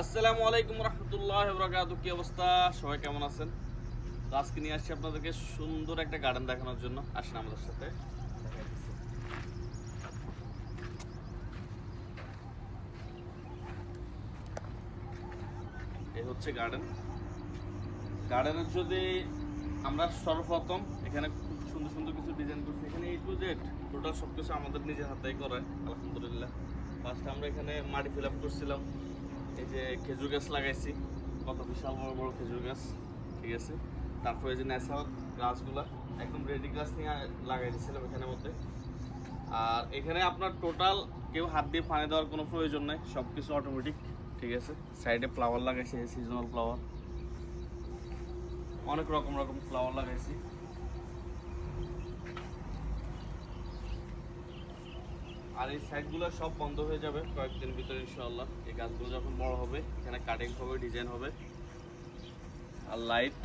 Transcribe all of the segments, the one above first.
আসসালামু আলাইকুম রহমতুল্লাহ বরাকাতু কি অবস্থা? সবাই কেমন আছেন? তো আজকে নিয়ে আসছি আপনাদেরকে সুন্দর একটা গার্ডেন দেখানোর জন্য। আসেন আমাদের সাথে। এই হচ্ছে গার্ডেন গার্ডেনের যদি আমরা সর্বপ্রথম এখানে খুব সুন্দর সুন্দর কিছু ডিজাইন করছি। এখানে এই টু জেড টোটাল সব কিছু আমাদের নিজের হাতেই করে আলহামদুলিল্লাহ। ফার্স্ট আমরা এখানে মাটি ফিল আপ করছিলাম। এই যে খেজুর গাছ লাগাইছি। কত বিশাল বড় বড় খেজুর গাছ। ঠিক আছে? তারপরে যে ন্যাচারাল গাছগুলা, একদম রেডি গাছ নিয়ে লাগাই দিয়েছিলাম এখানের মধ্যে। আর এখানে আপনার টোটাল কেউ হাত দিয়ে পানি দেওয়ার কোনো প্রয়োজন নেই সব কিছু অটোমেটিক ঠিক আছে? সাইডে ফ্লাওয়ার লাগাইছি সিজনাল ফ্লাওয়ার অনেক রকম রকম ফ্লাওয়ার লাগাইছি। আর এই সাইডগুলো সব বন্ধ হয়ে যাবে কয়েকদিন ভিতরে ইনশাআল্লাহ। এই গাছগুলো যখন বড় হবে, এখানে কাটিং হবে ডিজাইন হবে। আর লাইট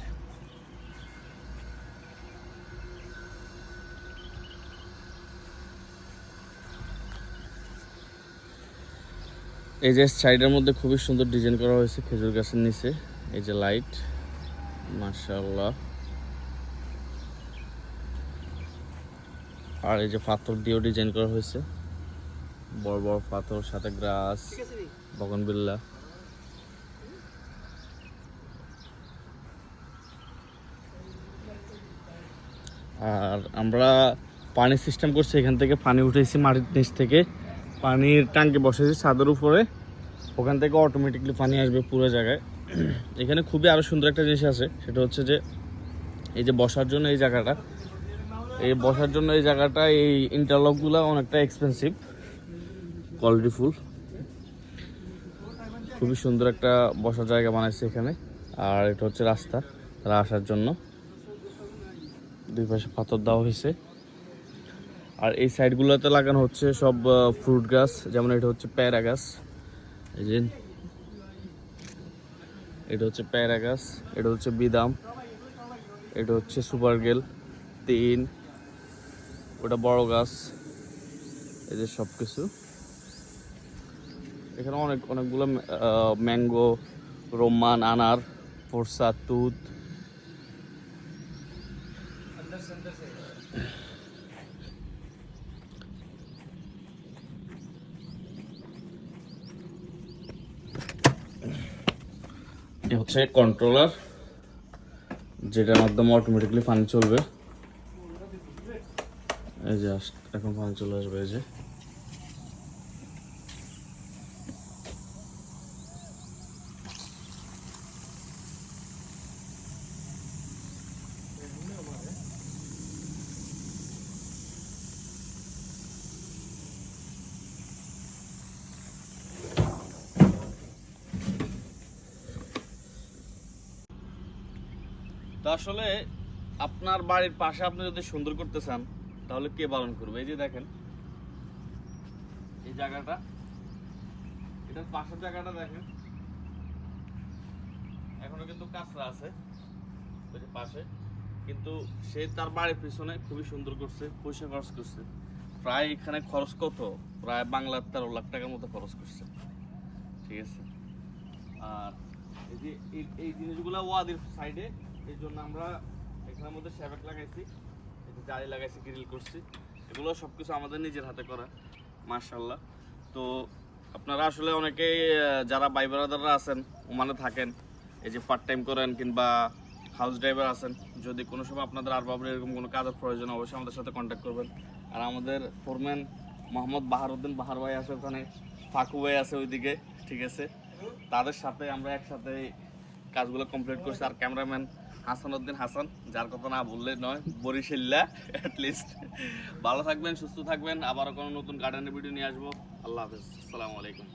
এই যে সাইডের মধ্যে খুবই সুন্দর ডিজাইন করা হয়েছে খেজুর গাছের নিচে। এই যে লাইট মাশাআল্লাহ। আর এই যে পাথর দিয়েও ডিজাইন করা হয়েছে। বড় বড় পাথর সাথে গ্রাস বগনবিল্লা। আর আমরা পানি সিস্টেম করছি এখান থেকে পানি উঠেছি মাটির নিচ থেকে। পানির ট্যাঙ্কে বসেছি ছাদের উপরে। ওখান থেকে অটোমেটিকলি পানি আসবে পুরো জায়গায়। এখানে খুবই আরও সুন্দর একটা জিনিস আছে সেটা হচ্ছে যে এই যে বসার জন্য এই জায়গাটা এই বসার জন্য এই জায়গাটা এই ইন্টারলকগুলো অনেকটা এক্সপেন্সিভ কোয়ালিটি ফুল। খুবই সুন্দর একটা বসার জায়গা বানাইছে এখানে। আর এটা হচ্ছে রাস্তা, তারা আসার জন্য। দুই পাশে পাথর দেওয়া হয়েছে। আর এই সাইডগুলোতে লাগানো হচ্ছে সব ফ্রুট গাছ, যেমন এটা হচ্ছে প্যারা গাছ। এই যে, এটা হচ্ছে প্যারা গাছ, এটা হচ্ছে বিদাম, এটা হচ্ছে সুপার গেল, তিন, ওটা বড় গাছ যে সব কিছু এখানে অনেক, অনেকগুলো ম্যাঙ্গো রোমান আনার, ফোরসা, তুত। হচ্ছে কন্ট্রোলার যেটার মাধ্যমে অটোমেটিকলি পানি চলবে। এই যে এখন পানি চলে আসবে, এই যে। তো আসলে আপনার বাড়ির পাশে আপনি যদি সুন্দর করতে চান, তাহলে কে পালন করবে? এই যে দেখেন, এই জায়গাটা, এটার পাশের জায়গাটা দেখেন। এখনও কিন্তু কাঁচরা আছে, ওই পাশে। কিন্তু সে তার বাড়ির পিছনে খুবই সুন্দর করছে, পয়সা খরচ করছে। প্রায় এখানে খরচ কত? প্রায় বাংলার তেরো লাখ টাকার মতো খরচ করছে। ঠিক আছে? আর এই যে, এই- জিনিসগুলো ওয়াদির সাইডে এই জন্য আমরা এখানের মধ্যে শ্যাবেক লাগাইছি, এই যে লাগাইছি গ্রিল করছি। এগুলো সব কিছু আমাদের নিজের হাতে করা মার্শাল্লাহ তো আপনারা আসলে অনেকেই যারা ভাই ব্রাদাররা আছেন, ওমানে থাকেন, এই যে পার্ট টাইম করেন কিংবা হাউস ড্রাইভার আছেন, যদি কোনো সময় আপনাদের আর বাবুর এরকম কোনো কাজের প্রয়োজন অবশ্যই আমাদের সাথে কন্ট্যাক্ট করবেন। আর আমাদের ফোরম্যান মোহাম্মদ বাহারুদ্দিন বাহার ভাই আছে ওখানে, ফাকু ভাই আছে ওইদিকে, ঠিক আছে? তাদের সাথে আমরা একসাথে কাজগুলো কমপ্লিট করছি। আর ক্যামেরাম্যান হাসান উদ্দিন হাসান, যার কথা না বললে নয়, বরিশিল্লা অ্যাটলিস্ট ভালো থাকবেন, সুস্থ থাকবেন। আবারও কোনো নতুন গার্ডেনের ভিডিও নিয়ে আসব। আল্লাহ হাফিজ। আসসালামু আলাইকুম।